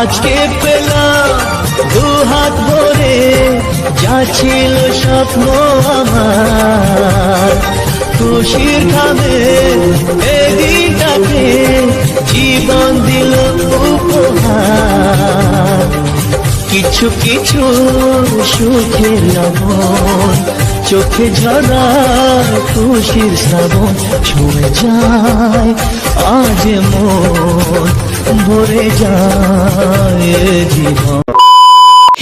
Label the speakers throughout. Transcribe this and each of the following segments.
Speaker 1: আজকে পেলাম, দু হাত ভরে যা ছিল স্বপ্ন আমার। খুশির খাবে, এদিনটাকে জীবন দিল উপহার। কিছু কিছু সুখে লবণ, চোখে ঝরা খুশির শ্রাবণ, ছুঁয়ে যায় আজ মন, ভরে যায় জীবন।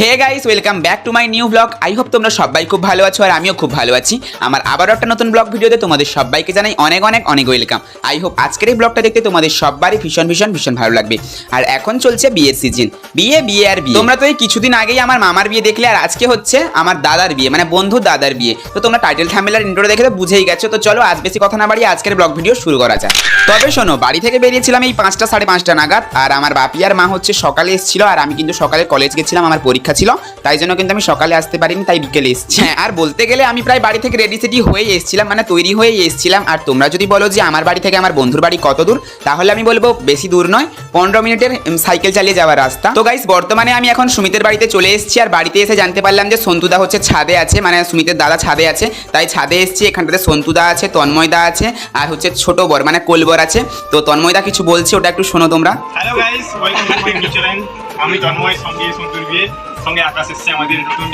Speaker 2: Hey guys welcome back to my new blog I hope তোমরা সবাই খুব ভালো আছো আর আমিও খুব ভালো আছি। আমার আবারও একটা নতুন ব্লগ ভিডিওতে তোমাদের সবাইকে জানাই অনেক অনেক অনেক ওয়েলকাম আই হোপ আজকের এই ব্লগটা দেখতে তোমাদের সবারই ভীষণ ভীষণ ভীষণ ভালো লাগবে। আর এখন চলছে বিয়ের সিজন বিয়ে বিয়ে আর বিয়ে। তোমরা তো এই কিছুদিন আগেই আমার মামার বিয়ে দেখলে আর আজকে হচ্ছে আমার দাদার বিয়ে মানে বন্ধু দাদার বিয়ে। তো তোমরা টাইটেল থামেলার ইন্ট্রো দেখে তো বুঝেই গেছো। তো চলো আজ বেশি কথা না বাড়িয়ে আজকের ব্লগ ভিডিও শুরু করা যায় তবে শোনো, বাড়ি থেকে বেরিয়েছিলাম এই পাঁচটা সাড়ে পাঁচটা নাগাদ। আর আমার বাপি আর মা হচ্ছে সকালে এসেছিল আর আমি কিন্তু সকালে কলেজ গেছিলাম, আমার পরীক্ষা ছিল, তাই জন্য কিন্তু আমি সকালে আসতে পারিনি, তাই বিকেলে এসেছি। হ্যাঁ আর বলতে গেলে আমি প্রায় বাড়ি থেকে রেডি সেডি হয়ে এসেছিলাম মানে তৈরি হয়ে এসেছিলাম। আর তোমরা যদি বলো যে আমার বাড়ি থেকে আমার বন্ধুর বাড়ি কত দূর, তাহলে আমি বলব বেশি দূর নয়, পনেরো মিনিটের সাইকেল চালিয়ে যাওয়ার রাস্তা। তো গাইস বর্তমানে আমি এখন সুমিতের বাড়িতে চলে এসেছি, আর বাড়িতে এসে জানতে পারলাম যে সন্তুদা হচ্ছে ছাদে আছে মানে সুমিতের দাদা ছাদে আছে। তাই ছাদে এসেছি, এখানটাতে সন্তুদা আছে তন্ময়দা আছে, আর হচ্ছে ছোট বর মানে কোলবর আছে। তো তন্ময়দা কিছু বলছে, ওটা একটু শোনো তোমরা।
Speaker 3: Hello guys welcome to my আমি তন্ময় সঙ্গে সন্তুর বিয়ে। সঙ্গে আকাশ এসছে আমাদের নতুন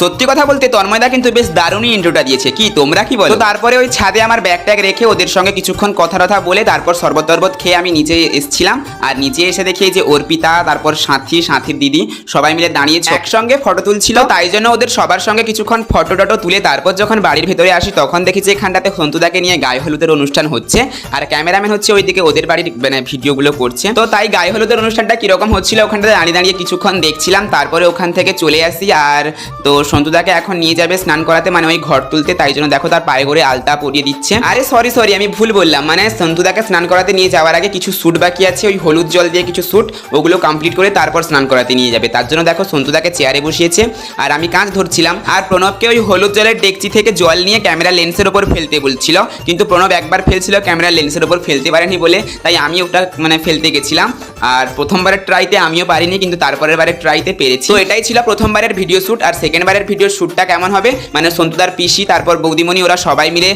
Speaker 2: সত্যি কথা বলতে তন্ময়দা কিন্তু বেশ দারুণই ইন্ট্রোটা দিয়েছে। কি তোমরা কি বলো? তো তারপরে ওই ছাদে আমার ব্যাগ ট্যাগ রেখে ওদের সঙ্গে কিছুক্ষণ কথা টথা বলে তারপর শরবত টরবত খেয়ে আমি নিচে এসেছিলাম। আর নিচে এসে দেখি যে অর্পিতা তারপর সাথী সাথীর দিদি সবাই মিলে দাঁড়িয়েছে একসঙ্গে ফটো তুলছিল। তাই জন্য ওদের সবার সঙ্গে কিছুক্ষণ ফটো টটো তুলে তারপর যখন বাড়ির ভেতরে আসি তখন দেখি যে এখানটাতে সন্তুদাকে নিয়ে গায়ে হলুদের অনুষ্ঠান হচ্ছে। আর ক্যামেরাম্যান হচ্ছে ওইদিকে ওদের বাড়ির মানে ভিডিওগুলো করছে। তো তাই গায়ে হলুদের অনুষ্ঠানটা কীরকম হচ্ছিল ওখানটাতে দাঁড়িয়ে দাঁড়িয়ে কিছুক্ষণ দেখছিলাম। তারপরে ওখান থেকে চলে আসি আর তো সন্তুদাকে এখন নিয়ে যাবে স্নান করাতে মানে ওই ঘর তুলতে, তাই জন্য দেখো তার পায়ে করে আলতা পরিয়ে দিচ্ছে। আরে সরি সরি আমি ভুল বললাম মানে সন্তুদাকে স্নান করাতে নিয়ে যাওয়ার আগে কিছু স্যুট বাকি আছে, ওই হলুদ জল দিয়ে কিছু স্যুট ওগুলো কমপ্লিট করে তারপর স্নান করাতে নিয়ে যাবে। তার জন্য দেখো সন্তুদাকে চেয়ারে বসিয়েছে, আর আমি কাঁচ ধরছিলাম। আর প্রণবকে ওই হলুদ জলের ডেকচি থেকে জল নিয়ে ক্যামেরা লেন্সের ওপর ফেলতে বলছিল, কিন্তু প্রণব একবার ফেলছিল ক্যামেরা লেন্সের ওপর ফেলতে পারেনি বলে, তাই আমি ওটা মানে ফেলতে গেছিলাম। আর প্রথমবারের ট্রাইতে আমিও পারিনি, কিন্তু তারপরের বারের ট্রাইতে পেরেছি। এটাই ছিল প্রথমবারের ভিডিও শ্যুট আর সেকেন্ড বারের ভিডিও শ্যুটটা কেমন হবে? মানে সন্তুদার পিসি তারপর বৌদিমণি ওরা সবাই মিলে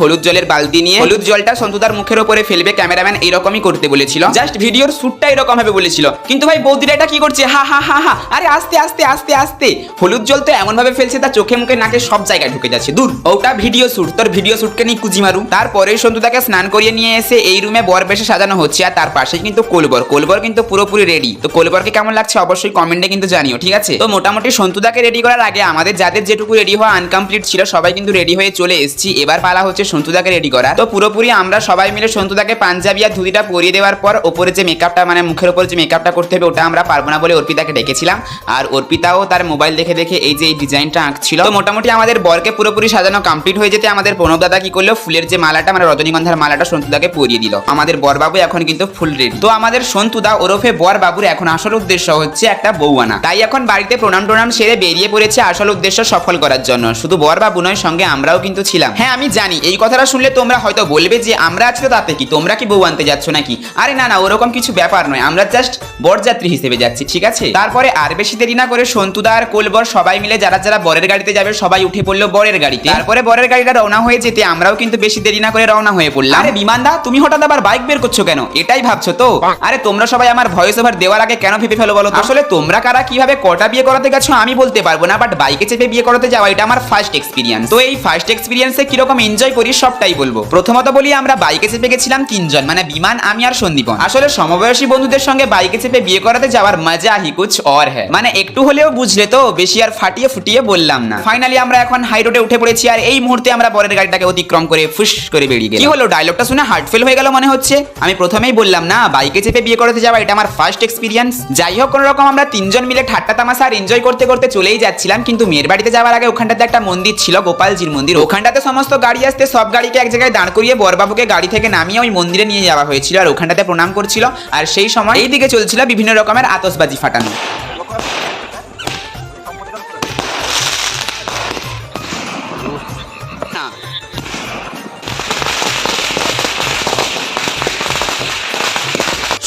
Speaker 2: হলুদ জলের বালতি নিয়ে হলুদ জলটা সন্তুদার মুখের ওপরে ফেলবে ক্যামেরাম্যান এরকমই করতে বলেছিল। জাস্ট ভিডিওর শ্যুটটা এরকম হবে বলেছিল। কিন্তু ভাই বৌদিরা এটা কি করছে? হা হা হা হা আরে আস্তে আস্তে আস্তে আস্তে। হলুদ জল তো এমন ভাবে ফেলছে তার চোখে মুখে নাকে সব জায়গায় ঢুকে যাচ্ছে। দূর। ওটা ভিডিও শ্যুট তোর ভিডিও শ্যুটকে নিয়ে কুজি মারু। তারপরে সন্তুদাকে স্নান করিয়ে নিয়ে এসে এই রুমে বর বেশে সাজানো হচ্ছে আর তার পাশেই কিন্তু কোলবর। কোলবর কিন্তু পুরোপুরি রেডি তো কোলবরকে কেমন লাগছে অবশ্যই কমেন্টে কিন্তু জানিও ঠিক আছে? তো মোটামুটি সন্তুদাকে রেডি করার আগে আমাদের যাদের যেটুকু রেডি হওয়া আনকমপ্লিট ছিল, সবাই কিন্তু রেডি হয়ে চলে এসেছি। এবার পালা হচ্ছে সন্তুদাকে রেডি করা। তো পুরোপুরি আমরা সবাই মিলে সন্তুদাকে পাঞ্জাবি আর ধুতিটা পরিয়ে দেওয়ার পর ওপরে যে মেকআপটা মানে মুখের ওপর যে মেকআপটা করতে হবে, ওটা আমরা পারব না বলে অর্পিতাকে ডেকেছিলাম। আর অর্পিতাও তার মোবাইল দেখে দেখে এই যে এই ডিজাইনটা আঁকছিল। তো মোটামুটি আমাদের বরকে পুরোপুরি সাজানো কমপ্লিট হয়ে যেতে আমাদের প্রণব দাদা কি করল? ফুলের যে মালাটা মানে রজনীগন্ধার মালাটা সন্তুদাকে পরিয়ে দিল। আমাদের বরবাবু এখন কিন্তু ফুল রেডি তো আমাদের সন্তুদা ওরফে বর বাবুর এখন আসল উদ্দেশ্য হচ্ছে একটা বউ আনা তাই এখন বাড়িতে প্রণাম টোনাম সেরে বেরিয়ে পড়েছে আসল উদ্দেশ্য সফল করার জন্য। শুধু বর বা নয় সঙ্গে আমরাও কিন্তু ছিলাম। হ্যাঁ আমি জানি, এই কথাটা শুনলে তোমরা হয়তো বলবে যে আমরা আছি তো তাতে কি? তোমরা কি বউ আনতে যাচ্ছ নাকি? আরে না না, ওরকম কিছু ব্যাপার নয়। আমরা জাস্ট বরযাত্রী হিসেবে যাচ্ছি, ঠিক আছে? তারপরে আর বেশি দেরি না করে সন্তুদা আর কোলবর সবাই মিলে যারা যারা বরের গাড়িতে যাবে সবাই উঠে পড়ল বরের গাড়িতে। তারপরে বরের গাড়িটা রওনা হয়ে যেতে আমরাও কিন্তু বেশি দেরি না করে রওনা হয়ে পড়লাম। আরে বিমানদা তুমি হঠাৎ আবার বাইক বের করছ কেন? এটাই ভাবছ তো? আরে তোমরা সবাই আমার ভয়েস ওভার দেওয়ার আগে কেন ভেবে ফেলো বলো আসলে তোমরা কারা? কীভাবে কটা বিয়ে করাতে গেছো আমি বলতে পারব না বাট বাইকে চেপে বিয়ে করাতে যাওয়া, এটা আমার ফার্স্ট এক্সপিরিয়েন্স তো এই ফার্স্ট এক্সপিরিয়েন্সে কীরকম এনজয় করি সবটাই বলব। প্রথমত বলি, আমরা বাইকে চেপে গেছিলাম তিনজন মানে বিমান, আমি আর সন্দীপন। আসলে সমবয়সী বন্ধুদের সঙ্গে বাইকে চেপে বিয়ে করাতে যাওয়ার মজা হি কুছ অর হ্যাঁ মানে একটু হলেও বুঝলে তো, বেশি আর ফাটিয়ে ফুটিয়ে বললাম না। ফাইনালি আমরা এখন হাই রোডে উঠে পড়েছি, আর এই মুহূর্তে আমরা বরের গাড়িটাকে অতিক্রম করে, ফুস করে বেরিয়ে গেলাম। কি হলো? ডায়লগটা শুনে হার্ট ফেল হয়ে গেল মনে হচ্ছে? আমি প্রথমেই বললাম, না বাইকে চেপে বিয়ে করাতে যাওয়া, এটা আমার ফার্স্ট এক্সপিরিয়েন্স যাই হোক কোনো রকম আমরা তিনজন মিলে ঠাট্টা তামাশা আর এনজয় করতে করতে চলেই যাচ্ছিলাম, কিন্তু মেয়ের বাড়িতে যাওয়ার আগে ওখানটাতে একটা মন্দির ছিল, গোপালজির মন্দির। ওখানটাতে সমস্ত গাড়ি আসতে সব গাড়িকে এক জায়গায় দাঁড় করিয়ে বরবাবুকে গাড়ি থেকে নামিয়ে ওই মন্দিরে নিয়ে যাওয়া হয়েছিল, আর ওখানটাতে প্রণাম করছিল, আর সেই সময় এই দিকে চলছিল বিভিন্ন রকমের আতসবাজি ফাটানো।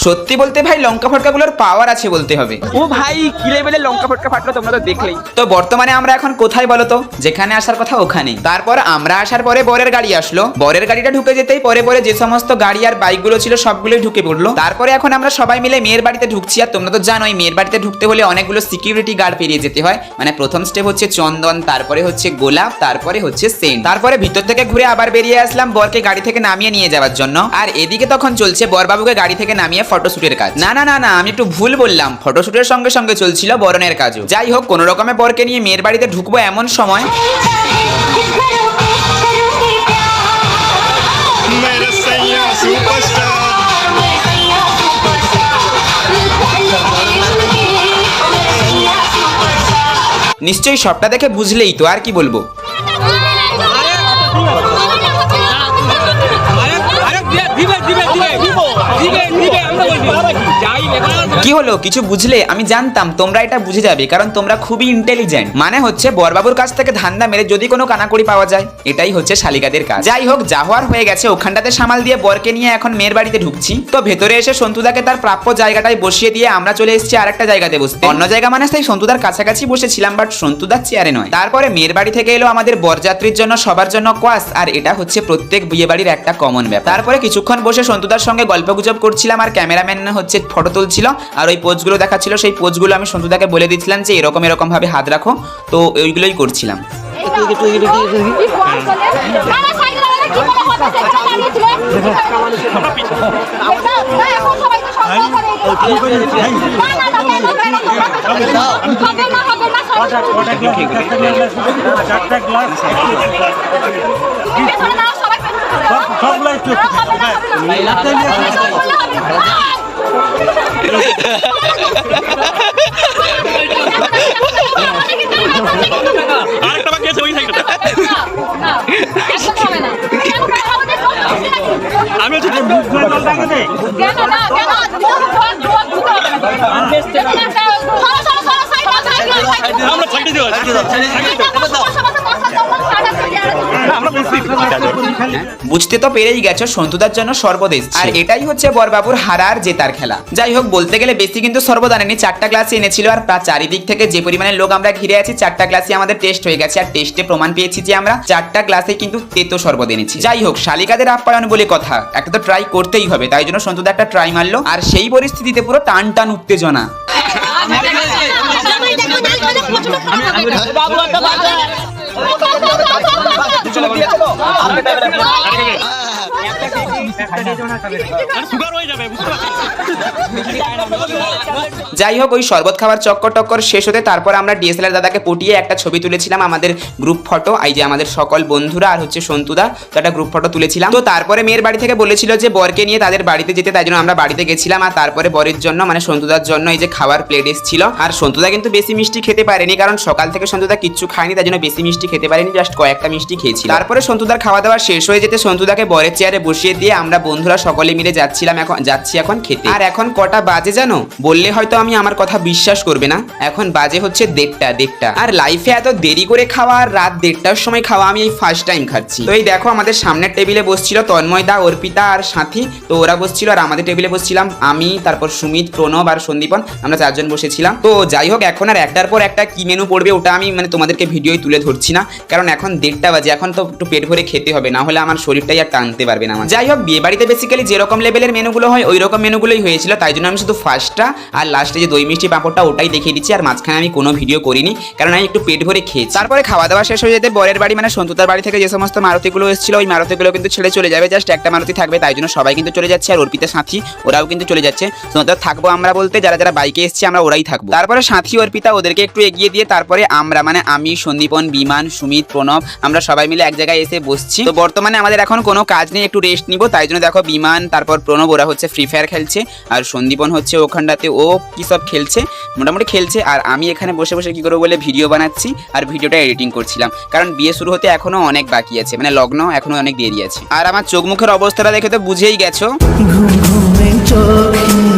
Speaker 2: সত্যি বলতে ভাই লঙ্কা ফটকাগুলোর পাওয়ার আছে বলতে হবে।
Speaker 4: ও ভাই কি লেভেলের লঙ্কা ফটকা ফাটলো তোমরা তো দেখলেই।
Speaker 2: তো বর্তমানে আমরা এখন কোথায় বলো তো? যেখানে আসার কথা ওখানে তারপর আমরা আসার পরে বরের গাড়ি আসলো। বরের গাড়িটা ঢুকে যেতেই পরে পরে যে সমস্ত গাড়ি আর বাইকগুলো ছিল সবগুলোই ঢুকে পড়ল। তারপরে এখন আমরা সবাই মিলে মেয়ের বাড়িতে ঢুকছি। আর তোমরা তো জানোই মেয়ের বাড়িতে ঢুকতে হলে অনেকগুলো সিকিউরিটি গার্ড পেরিয়ে যেতে হয়। মানে প্রথম স্টেপ হচ্ছে চন্দন তারপরে হচ্ছে গোলাপ তারপরে হচ্ছে সেন্ট। তারপরে ভিতর থেকে ঘুরে আবার বেরিয়ে আসলাম বরকে গাড়ি থেকে নামিয়ে নিয়ে যাওয়ার জন্য। আর এদিকে তখন চলছে বরবাবুকে গাড়ি থেকে নামিয়ে ফটোশুটের কাজ না না না না আমি একটু ভুল বললাম ফটোশুটের সঙ্গে সঙ্গে চলছিল বরণের কাজও যাই হোক কোন রকমে বরকে নিয়ে মেয়ের বাড়িতে ঢুকবো এমন সময় নিশ্চয়ই সবটা দেখে বুঝলেই তো আর কি বলব
Speaker 4: দিবে আমরা বলছি যাই
Speaker 2: কি হলো? কিছু বুঝলে? আমি জানতাম তোমরা এটা বুঝে যাবে, কারণ তোমরা খুবই ইন্টেলিজেন্ট মানে হচ্ছে, বরবাবুর কাছ থেকে ধান্দা মেরে যদি কোনো কানাকড়ি পাওয়া যায়, এটাই হচ্ছে শালিকাদের কাজ। যাই হোক যা হওয়ার হয়ে গেছে, ওখানটাতে সামাল দিয়ে বরকে নিয়ে এখন মেয়ের বাড়িতে ঢুকছি। তো ভেতরে এসে সন্তুদাকে তার প্রাপ্য জায়গাটায় বসিয়ে দিয়ে আমরা চলে এসেছি আরেকটা জায়গাতে বসতে। অন্য জায়গা মানে সেই সন্তুদার কাছাকাছি বসেছিলাম, বাট সন্তুদার চেয়ারে নয়। তারপরে মেয়ের বাড়ি থেকে এলো আমাদের বরযাত্রীর জন্য, সবার জন্য কোয়াস আর এটা হচ্ছে প্রত্যেক বিয়ে বাড়ির একটা কমন ব্যাপার। তারপরে কিছুক্ষণ বসে সন্তুদার সঙ্গে গল্প গুজব করছিলাম, আর ক্যামেরাম্যান হচ্ছে ফটো তুলছিল আর ওই পোজগুলো দেখাচ্ছিল সেই পোজগুলো আমি সন্তুদাকে বলে দিচ্ছিলাম যে এরকম এরকম ভাবে হাত রাখো। তো ওইগুলোই করছিলাম।
Speaker 3: আরেকটা
Speaker 2: বুঝতে তো পেরেই গেছো সন্তুদার জন্য সর্বদেশ। আর এটাই হচ্ছে বরবাবুর হারার জেতার খেলা। যাই হোক বলতে গেলে বেশি কিন্তু সর্বদা নেনি চারটা ক্লাসে এনেছিল আর প্রায় চারিদিক থেকে যে পরিমাণে লোক আমরা ঘিরে আছি চারটা ক্লাসে আমাদের টেস্ট হয়ে গেছে। আর টেস্টে প্রমাণ পেয়েছি যে আমরা চারটা ক্লাসে কিন্তু তেতো সর্বদ এনেছি। যাই হোক শালিকাদের আপ্যায়ন বলে কথা। একটা তো ট্রাই করতেই হবে তাই জন্য সন্তুদা একটা ট্রাই মারলো। আর সেই পরিস্থিতিতে পুরো টান টান উত্তেজনা।
Speaker 3: বুঝতে পারছি
Speaker 2: যাই হোক, ওই শরবত খাবার চক্কর টক্কর শেষ হতে তারপর আমরা ডিএসএলআর দাদাকে পটিয়ে একটা ছবি তুলেছিলাম আমাদের গ্রুপ ফটো এই যে আমাদের সকল বন্ধুরা আর হচ্ছে সন্তুদা, তো একটা গ্রুপ ফটো তুলেছিলাম। তো তারপরে মেয়ের বাড়ি থেকে বলেছিল যে বরকে নিয়ে তাদের বাড়িতে যেতে, তাই জন্য আমরা বাড়িতে গেছিলাম আর তারপরে বরের জন্য মানে সন্তুদার জন্য এই যে খাবার প্লেট এসেছিল। আর সন্তুদা কিন্তু বেশি মিষ্টি খেতে পারেনি, কারণ সকাল থেকে সন্তুদা কিচ্ছু খায়নি, তাই জন্য বেশি মিষ্টি খেতে পারেনি জাস্ট কয়েকটা মিষ্টি খেয়েছিল তারপরে সন্তুদার খাওয়া দাওয়া শেষ হয়ে যেতে সন্তুদাকে বরের চেয়ারে বসিয়ে দিয়ে আমরা বন্ধুরা সকলে মিলে যাচ্ছিলাম এখন, যাচ্ছি এখন খেতে। আর এখন কটা বাজে জানো? বললে হয়তো আমি আমার কথা বিশ্বাস করবে না। এখন বাজে হচ্ছে দেড়টা দেড়টা। আর লাইফে এত দেরি করে খাওয়া আর রাত দেড়টার সময় খাওয়া আমি এই ফার্স্ট টাইম খাচ্ছি। তো এই দেখো আমাদের সামনের টেবিলে বসছিল তন্ময়দা অর্পিতা আর সাথী। তো ওরা বসছিল আর আমাদের টেবিলে বসছিলাম আমি, তারপর সুমিত, প্রণব আর সন্দীপন। আমরা চারজন বসেছিলাম। তো যাই হোক, এখন আর একটার পর একটা কি মেনু পড়বে ওটা আমি মানে তোমাদেরকে ভিডিওই তুলে ধরছি। না, কারণ এখন দেড়টা বাজে, এখন তো একটু পেট ভরে খেতে হবে, না হলে আমার শরীরটাই আর টানতে পারবে না আমার। যাই হোক, বিয়ে বাড়িতে বেসিক্যালি যেরকম লেভেলের মেনুগুলো হয়, ওই রকম মেনুগুলোই হয়েছিল, তাই জন্য আমি শুধু ফার্স্টটা আর লাস্টে যে দই মিষ্টি পাঁপড়টা, ওটাই দেখিয়ে দিচ্ছি, আর মাঝখানে আমি কোনো ভিডিও করিনি, কারণ আমি একটু পেট ভরে খেয়েছি। তারপরে খাওয়া দাওয়া শেষ হয়ে যেতে বরের বাড়ি মানে সন্তুতার বাড়ি থেকে যে সমস্ত মারুতিগুলো এসেছিল, ওই মারুতিগুলো কিন্তু ছেড়ে চলে যাবে জাস্ট একটা মারুতি থাকবে, তাই জন্য সবাই কিন্তু চলে যাচ্ছে, আর অর্পিতা সাথী, ওরাও কিন্তু চলে যাচ্ছে। সন্তুতা থাকব আমরা বলতে, যারা যারা বাইকে এসেছি, আমরা ওরাই থাকব। তারপরে সাথী, অর্পিতা, ওদেরকে একটু এগিয়ে দিয়ে, তারপরে আমরা মানে আমি, সন্দীপন বিমান সুমিত, প্রণব, আমরা সবাই মিলে এক জায়গায় এসে বসছি। তো বর্তমানে আমাদের এখন কোনো কাজ নেই, একটু রেস্ট নিব। তাই জন্য দেখো বিমান, তারপর প্রণব, ওরা হচ্ছে ফ্রি ফায়ার খেলছে। আর সন্দীপন হচ্ছে ওখানটাতে, ও কি সব খেলছে? মোটামুটি খেলছে। আর আমি এখানে বসে বসে কি করব বলে ভিডিও বানাচ্ছি আর ভিডিওটা এডিটিং করছিলাম। কারণ বিয়ে শুরু হতে এখনও অনেক বাকি আছে মানে লগ্ন এখনও অনেক দেরি আছে। আর আমার চোখ মুখের অবস্থাটা দেখে তো বুঝেই গেছো।
Speaker 1: ঘুম চোখে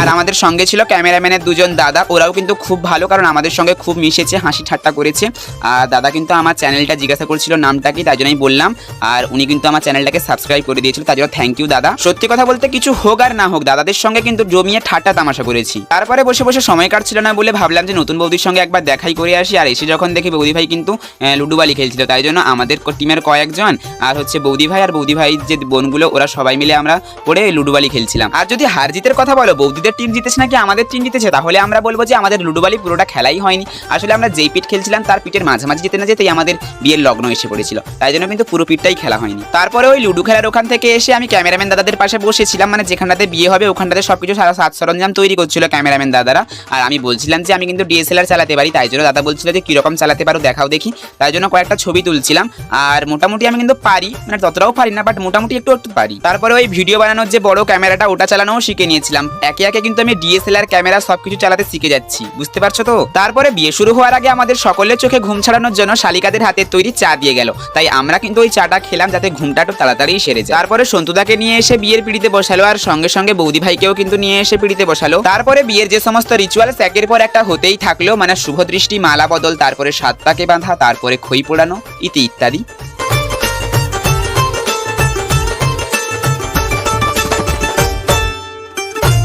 Speaker 2: আর আমাদের সঙ্গে ছিল ক্যামেরাম্যানের দুজন দাদা। ওরাও কিন্তু খুব ভালো, কারণ আমাদের সঙ্গে খুব মিশেছে, হাসি ঠাট্টা করেছে। আর দাদা কিন্তু আমার চ্যানেলটা জিজ্ঞাসা করছিল নামটা কি, তাই জন্যই বললাম। আর উনি কিন্তু আমার চ্যানেলটাকে সাবস্ক্রাইব করে দিয়েছিল, তার জন্য থ্যাংক ইউ দাদা। সত্যি কথা বলতে কিছু হোক আর না হোক, দাদাদের সঙ্গে কিন্তু জমিয়ে ঠাট্টা তামাশা করেছি। তারপরে বসে বসে সময় কাটছিল না বলে ভাবলাম যে নতুন বৌদির সঙ্গে একবার দেখাই করে আসি। আর এসে যখন দেখি বৌদি ভাই কিন্তু লুডুবালি খেলছিল, তাই জন্য আমাদের টিমের কয়েকজন, আর হচ্ছে বৌদি ভাই আর বৌদি ভাই যে বোনগুলো, ওরা সবাই মিলে আমরা পড়ে লুডুবালি খেলছিলাম। আর যদি হার জিতের কথা বলো বৌদিদের টিম জিতেছে নাকি আমাদের টিম জিতেছে? তাহলে আমরা বলব যে আমাদের লুডুবালি পুরোটা খেলাই হয়নি। আসলে আমরা যেই পিঠ খেলছিলাম, তার পিঠের মাঝামাঝি যেতে না যেতেই আমাদের বিয়ের লগ্ন এসে পড়েছিল। তাই জন্য কিন্তু পুরো পিঠটাই খেলা হয়নি। তারপরে ওই লুডু খেলার ওখান থেকে এসে আমি ক্যামেরাম্যান দাদাদের পাশে বসেছিলাম। মানে যেখানটাতে বিয়ে হবে, ওখানটাতে সব কিছু সারা সাত সরঞ্জাম তৈরি করছিল ক্যামেরাম্যান দাদারা। আর আমি বলছিলাম যে, আমি কিন্তু ডিএসএলআর চালাতে পারি। তাই জন্য দাদা বলছিল যে, কীরকম চালাতে পারো দেখাও দেখি। তাই জন্য কয়েকটা ছবি তুলছিলাম। আর মোটামুটি আমি কিন্তু পারি। মানে ততটাও পারি না বাট মোটামুটি একটু একটু পারি। তারপরে ওই ভিডিও বানানোর যে বড় ক্যামেরাটা, ওটা চালানোও শিখে নিয়েছিলাম। একে একে কিন্তু আমি ডিএসএলআর ক্যামেরা সবকিছু চালাতে শিখে যাচ্ছি, বুঝতে পারছ তো? তারপরে বিয়ে শুরু হওয়ার আগে আমাদের সকলের চোখে ঘুম ছাড়ানোর জন্য শালিকাদের হাতের তৈরি চা দিয়ে গেল। তাই আমরা কিন্তু ওই চাটা খেলাম যাতে ঘুমটা একটু তাড়াতাড়ি সেরে যায়। তারপরে সন্তুদাকে নিয়ে এসে বিয়ের পিড়িতে বসালো আর সঙ্গে সঙ্গে বৌদি ভাইকেও কিন্তু নিয়ে এসে পিড়িতে বসালো। তারপরে বিয়ের যে সমস্ত রিচুয়ালস একের পর একটা হতেই থাকল মানে শুভ দৃষ্টি মালা বদল, তারপরে সাত পাকে বাঁধা, তারপরে খই পোড়ানো, ইতি ইত্যাদি।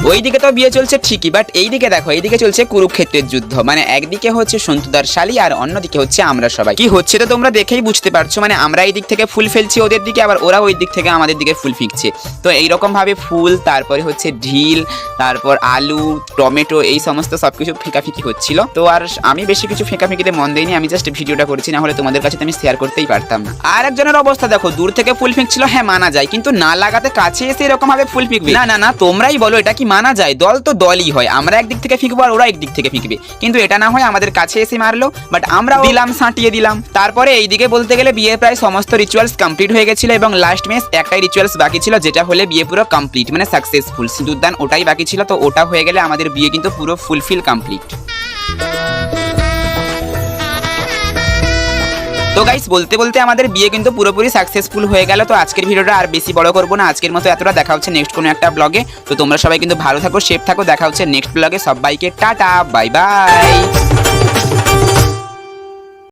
Speaker 2: ওইদিকে তো বিয়ে চলছে ঠিকই বাট এইদিকে দেখো, এইদিকে চলছে কুরুক্ষেত্রের যুদ্ধ। মানে একদিকে হচ্ছে সন্তুদার শালি আর অন্যদিকে হচ্ছে আমরা সবাই। কি হচ্ছে তো তোমরা দেখেই বুঝতে পারছ মানে আমরা এই দিক থেকে ফুল ফেলছি ওদের দিকে, আবার ওরা ওই দিক থেকে আমাদের দিকে ফুল ফিকছে। তো এইরকম ভাবে ফুল, তারপরে হচ্ছে ঢিল, তারপর আলু, টমেটো, এই সমস্ত সবকিছু ফিকাফিকি হচ্ছিল। তো আর আমি বেশি কিছু ফেঁকাফিকিতে মন দেইনি, আমি জাস্ট ভিডিওটা করেছি না হলে তোমাদের কাছে তো আমি শেয়ার করতেই পারতাম না। আর একজনের অবস্থা দেখো, দূর থেকে ফুল ফিকছিল হ্যাঁ মানা যায়, কিন্তু না লাগাতে কাছে এসে এরকম ভাবে ফুল ফিকবে। না না না, তোমরাই বলো, এটা কি মানা যায়, দল তো দলই হয়। আমরা একদিক থেকে ফিঁকবো আর ওরা একদিক থেকে ফিঁকবে। কিন্তু এটা না হয় আমাদের কাছে এসে মারলো বাট আমরা দিলাম, সাঁটিয়ে দিলাম। তারপরে এই দিকে বলতে গেলে বিয়ের প্রায় সমস্ত রিচুয়ালস কমপ্লিট হয়ে গেছিল এবং লাস্ট মেস একটাই রিচুয়ালস বাকি ছিল, যেটা হলে বিয়ে পুরো কমপ্লিট মানে সাকসেসফুল সিঁদুরদান ওটাই বাকি ছিল, তো ওটা হয়ে গেলে আমাদের বিয়ে কিন্তু পুরো ফুলফিল কমপ্লিট তো গাইস বলতে বলতে আমাদের বিয়ে কিন্তু পুরোপুরি সাকসেসফুল হয়ে গেল। তো আজকের ভিডিওটা আর বেশি বড় করব না। আজকের মতো এতটা দেখা হচ্ছে নেক্সট কোনো একটা ব্লগে তো তোমরা সবাই কিন্তু ভালো থাকো সেফ থাকো। দেখা হচ্ছে নেক্সট ব্লগে সবাইকে টাটা বাই বাই